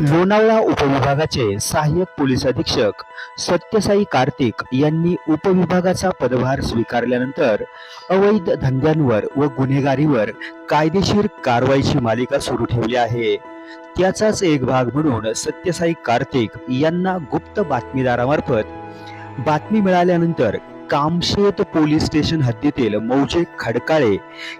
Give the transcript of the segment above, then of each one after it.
लोणावळा उपविभागाचे सहाय्यक पोलीस अधीक्षक सत्यसाई कार्तिक यांनी उपविभागाचा पदभार स्वीकारल्यानंतर अवैध धंद्यांवर व गुन्हेगारीवर कायदेशीर कारवाईची मालिका सुरू ठेवली आहे. त्याचाच एक भाग म्हणून सत्यसाई कार्तिक यांना गुप्त बातमीदारामार्फत बातमी मिळाल्यानंतर कामशेत पोलीस स्टेशन हद्दीतील मौजे खडकाळे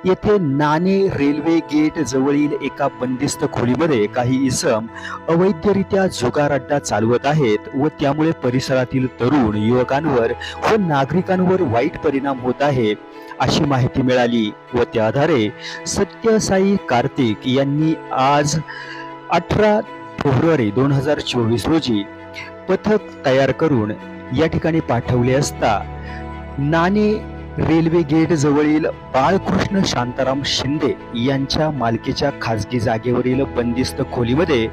येथे नाणे रेल्वे गेट जवळील एका बंदिस्त खोलीमध्ये काही इसम अवैधरित्या जुगार अड्डा चालवत आहेत व त्यामुळे परिसरातील तरुण युवकांवर व नागरिकांवर वाईट परिणाम होत आहे अशी माहिती मिळाली व त्या आधारे सत्यसाई कार्तिक यांनी आज अठरा फेब्रुवारी दोन हजार चोवीस रोजी पथक तयार करून या ठिकाणी पाठवले असता नाणे रेल्वे गेट जवळील बाळकृष्ण शांताराम शिंदे यांच्या मालकीच्या खासगी जागेवरील बंदिस्त खोलीमध्ये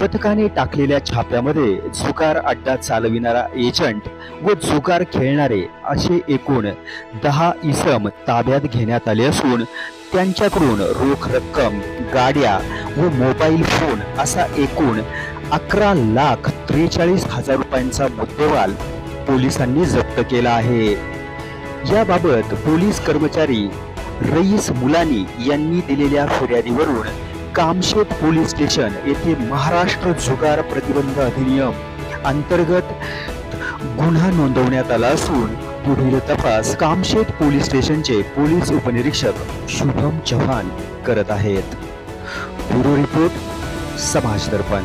पथकाने टाकलेल्या छाप्यामध्ये जुगार अड्डा चालविणारा एजंट व जुगार खेळणारे असे एकूण दहा इसम ताब्यात घेण्यात आले असून त्यांच्याकडून रोख रक्कम गाड्या व मोबाईल फोन असा एकूण अकरा लाख त्रेचाळीस हजार रुपयांचा मुद्देवाल पोलिसांनी जप्त केला आहे. याबाबत पोलीस कर्मचारी रईस मुलानी यांनी दिलेल्या फिर्यादीवरून कामशेत पोलीस स्टेशन येथे महाराष्ट्र जुगार प्रतिबंध अधिनियम अंतर्गत गुन्हा नोंदवण्यात आला असून पुढील तपास कामशेत पोलीस स्टेशनचे पोलीस उपनिरीक्षक शुभम चव्हाण करत आहेत. ब्युरो रिपोर्ट समाज दर्पण.